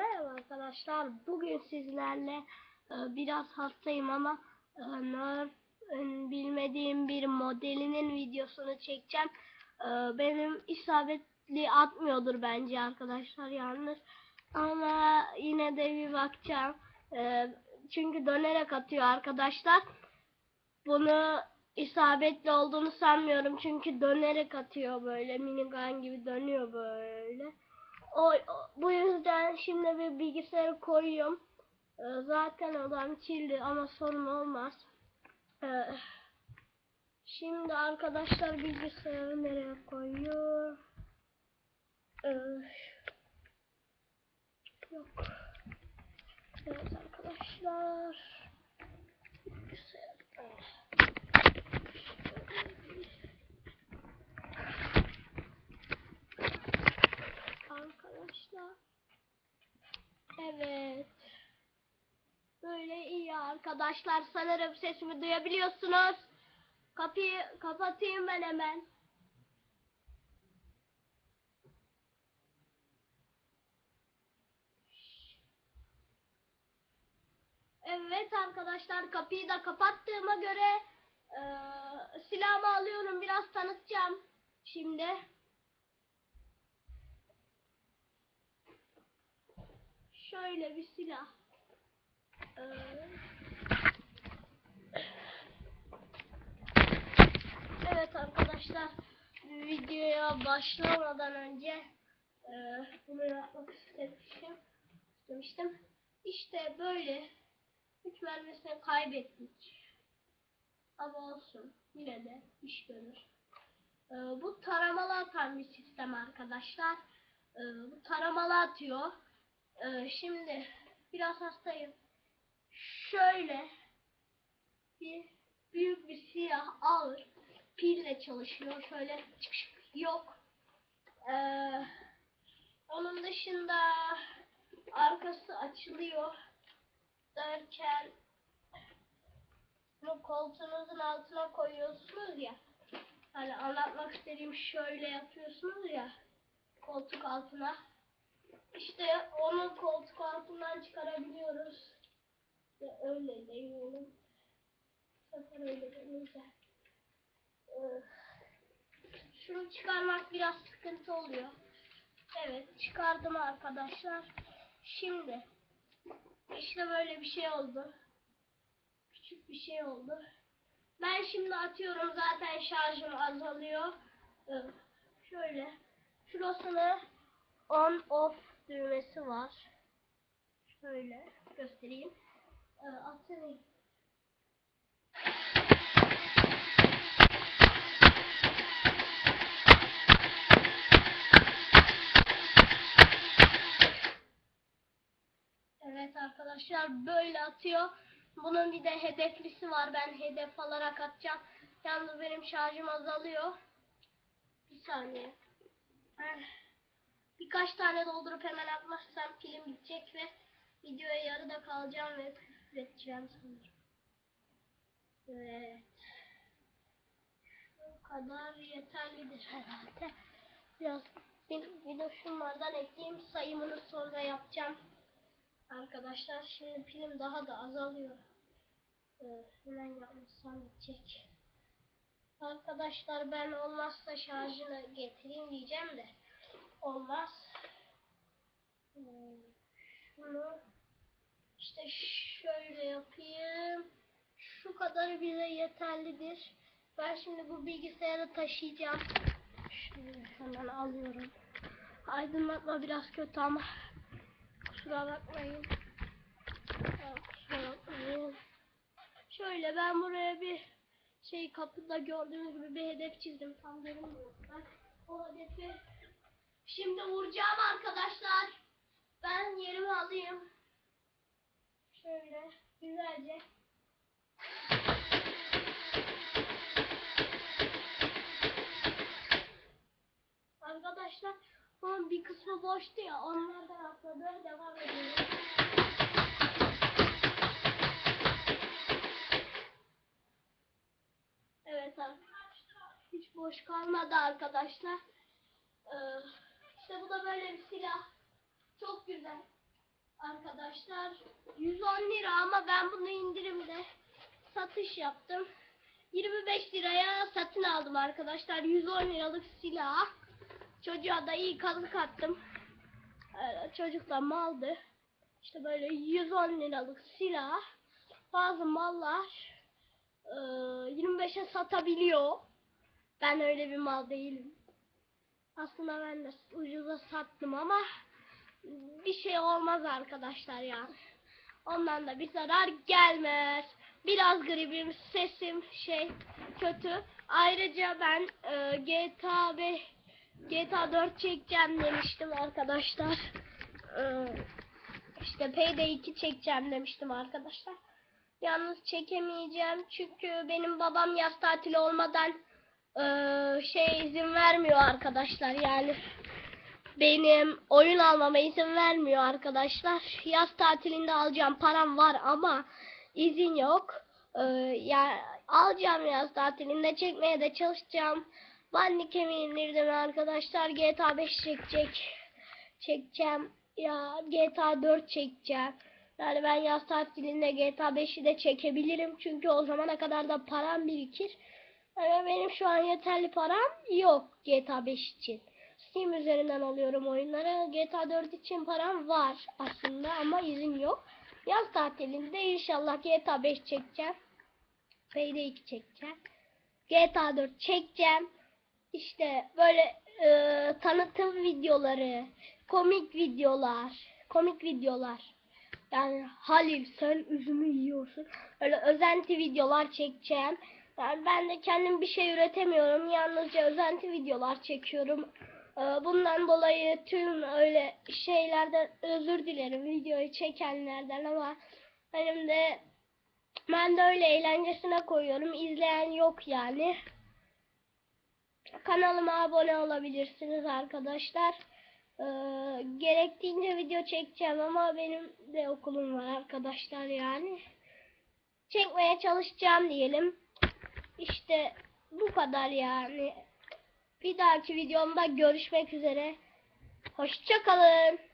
Merhaba arkadaşlar. Bugün sizlerle e, biraz hastayım ama e, Nerf'ün bilmediğim bir modelinin videosunu çekeceğim. E, Benim isabetli atmıyordur bence arkadaşlar yalnız. Ama yine de bir bakacağım. E, Çünkü dönerek atıyor arkadaşlar. Bunu isabetli olduğunu sanmıyorum. Çünkü dönerek atıyor böyle. Minigun gibi dönüyor böyle. O, bu yüzden şimdi bir bilgisayarı koyuyorum. Ee, zaten odam kirli ama sorun olmaz. Ee, şimdi arkadaşlar bilgisayarı nereye koyuyor? Ee, yok. Evet arkadaşlar. Bilgisayar. Arkadaşlar. Evet. Böyle iyi arkadaşlar. Sanırım sesimi duyabiliyorsunuz. Kapıyı kapatayım ben hemen. Evet arkadaşlar kapıyı da kapattığıma göre eee silahımı alıyorum. Biraz tanıtacağım. Şimdi. Şöyle bir silah. Evet arkadaşlar videoya başlamadan önce e, bunu yapmak istemiştim. istemiştim. İşte böyle üç mermisini kaybettik. Ama olsun yine de iş görür. E, bu taramalı atan bir sistem arkadaşlar. E, bu taramalı atıyor. E, şimdi biraz hastayım. Şöyle bir büyük bir siyah ağır pille çalışıyor. Şöyle çık çık yok. Ee, onun dışında arkası açılıyor derken bunu koltuğunuzun altına koyuyorsunuz ya. Hani anlatmak istediğim şöyle yapıyorsunuz ya koltuk altına. İşte onu koltuk altından çıkarabiliyoruz. Ve öyle deneyelim. Bu sefer öyle deneyeceğim. Şunu çıkarmak biraz sıkıntı oluyor. Evet çıkardım arkadaşlar. Şimdi işte böyle bir şey oldu. Küçük bir şey oldu. Ben şimdi atıyorum zaten şarjım azalıyor. Öf. Şöyle şurasını on off düğmesi var. Şöyle göstereyim. Ee, atayım. Evet arkadaşlar böyle atıyor. Bunun bir de hedeflisi var. Ben hedef alarak atacağım. Yalnız benim şarjım azalıyor. Bir saniye. Eh, Birkaç tane doldurup hemen atmazsam pilim gidecek ve videoya yarıda kalacağım ve küfür edeceğim sanırım. Evet. Bu kadar yeterlidir herhalde. Biraz bir, bir de şunlardan ekleyeyim. Sayımını sonra yapacağım. Arkadaşlar şimdi pilim daha da azalıyor. Ee, hemen yapmışsam bitecek. Arkadaşlar ben olmazsa şarjını getireyim diyeceğim de olmaz. Ee, şunu işte şöyle yapayım. Şu kadar bize yeterlidir. Ben şimdi bu bilgisayarı taşıyacağım. Şöyle hemen alıyorum. Aydınlatma biraz kötü ama kusura bakmayın. Kusura bakmayın. Şöyle ben buraya bir şey kapıda gördüğünüz gibi bir hedef çizdim. Tam görünmüyor. Ben o hedefi şimdi vuracağım arkadaşlar. Ben yerimi alayım. Şöyle güzelce. Arkadaşlar bunun bir kısmı boştu ya onlardan atladı devam ediyoruz. Evet arkadaşlar hiç boş kalmadı arkadaşlar. Ee, işte bu da böyle bir silah. Çok güzel. arkadaşlar 110 lira ama ben bunu indirimde satış yaptım. 25 liraya satın aldım arkadaşlar. 110 liralık silah. Çocuğa da iyi kazık attım. Ee, çocuk da maldı. İşte böyle 110 liralık silah. Bazı mallar e, 25'e satabiliyor. Ben öyle bir mal değilim. Aslında ben de ucuza sattım ama bir şey olmaz arkadaşlar yani. Ondan da bir zarar gelmez. Biraz gribim, sesim şey kötü. Ayrıca ben e, GTA 5 GTA 4 çekeceğim demiştim arkadaşlar. E, işte Payday 2 çekeceğim demiştim arkadaşlar. Yalnız çekemeyeceğim çünkü benim babam yaz tatili olmadan e, şey izin vermiyor arkadaşlar yani benim oyun almama izin vermiyor arkadaşlar. Yaz tatilinde alacağım param var ama izin yok. Ee, ya alacağım yaz tatilinde çekmeye de çalışacağım. Bandik indirdim arkadaşlar. GTA 5 çekecek. Çekeceğim. Ya GTA 4 çekeceğim. Yani ben yaz tatilinde GTA 5'i de çekebilirim. Çünkü o zamana kadar da param birikir. Ama benim şu an yeterli param yok GTA 5 için. Steam üzerinden alıyorum oyunları. GTA 4 için param var aslında ama izin yok. Yaz tatilinde inşallah GTA 5 çekeceğim. Payday 2 çekeceğim. GTA 4 çekeceğim. İşte böyle e, tanıtım videoları, komik videolar, komik videolar. Yani Halil sen üzümü yiyorsun. Öyle özenti videolar çekeceğim. Yani ben de kendim bir şey üretemiyorum. Yalnızca özenti videolar çekiyorum. Ee, Bundan dolayı tüm öyle şeylerden özür dilerim videoyu çekenlerden ama benim de ben de öyle eğlencesine koyuyorum. İzleyen yok yani. Kanalıma abone olabilirsiniz arkadaşlar. Ee, gerektiğince video çekeceğim ama benim de okulum var arkadaşlar yani. Çekmeye çalışacağım diyelim. İşte bu kadar yani. Bir dahaki videomda görüşmek üzere. Hoşçakalın.